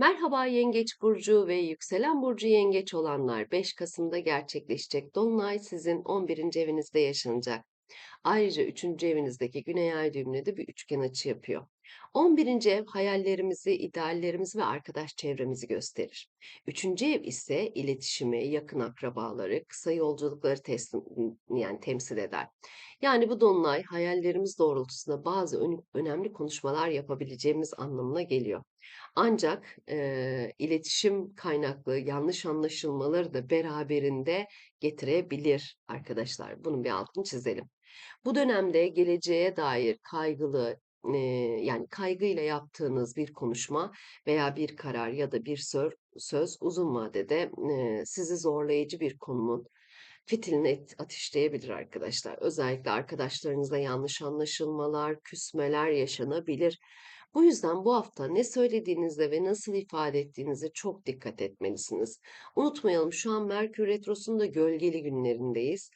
Merhaba Yengeç burcu ve yükselen burcu Yengeç olanlar 5 Kasım'da gerçekleşecek dolunay sizin 11. evinizde yaşanacak. Ayrıca 3. evinizdeki Güney Ay düğümüne de bir üçgen açı yapıyor. 11. ev hayallerimizi, ideallerimizi ve arkadaş çevremizi gösterir. 3. ev ise iletişimi, yakın akrabaları, kısa yolculukları teslim, yani temsil eder. Yani bu dolunay hayallerimiz doğrultusunda bazı ön- önemli konuşmalar yapabileceğimiz anlamına geliyor. Ancak eee, iletişim kaynaklı yanlış anlaşılmaları da beraberinde getirebilir arkadaşlar. Bunun bir altını çizelim. Bu dönemde geleceğe dair kaygılı, eee, yani kaygıyla yaptığınız bir konuşma veya bir karar ya da bir sör- söz uzun vadede eee, sizi zorlayıcı bir konumun fitilini ateşleyebilir arkadaşlar. Özellikle arkadaşlarınızla yanlış anlaşılmalar, küsmeler yaşanabilir. Bu yüzden bu hafta ne söylediğinizde ve nasıl ifade ettiğinize çok dikkat etmelisiniz. Unutmayalım şu an Merkür Retrosu'nda gölgeli günlerindeyiz.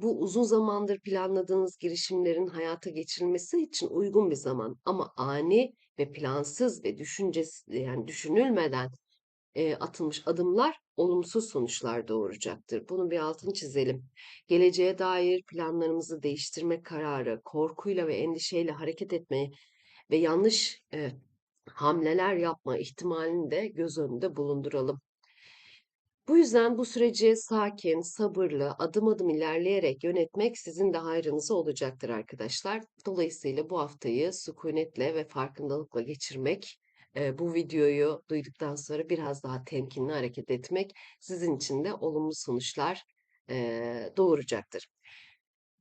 Bu uzun zamandır planladığınız girişimlerin hayata geçirilmesi için uygun bir zaman ama ani ve plansız ve düşüncesi yani düşünülmeden eee, atılmış adımlar olumsuz sonuçlar doğuracaktır. Bunun bir altını çizelim. Geleceğe dair planlarımızı değiştirme kararı, korkuyla ve endişeyle hareket etmeye ve yanlış eee, hamleler yapma ihtimalini de göz önünde bulunduralım. Bu yüzden bu süreci sakin, sabırlı, adım adım ilerleyerek yönetmek sizin de hayrınıza olacaktır arkadaşlar. Dolayısıyla bu haftayı sükunetle ve farkındalıkla geçirmek, e, bu videoyu duyduktan sonra biraz daha temkinli hareket etmek sizin için de olumlu sonuçlar e, doğuracaktır.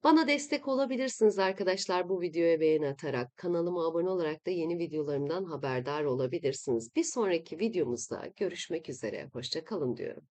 Bana destek olabilirsiniz arkadaşlar bu videoya beğeni atarak, kanalıma abone olarak da yeni videolarımdan haberdar olabilirsiniz. Bir sonraki videomuzda görüşmek üzere, hoşça kalın diyorum.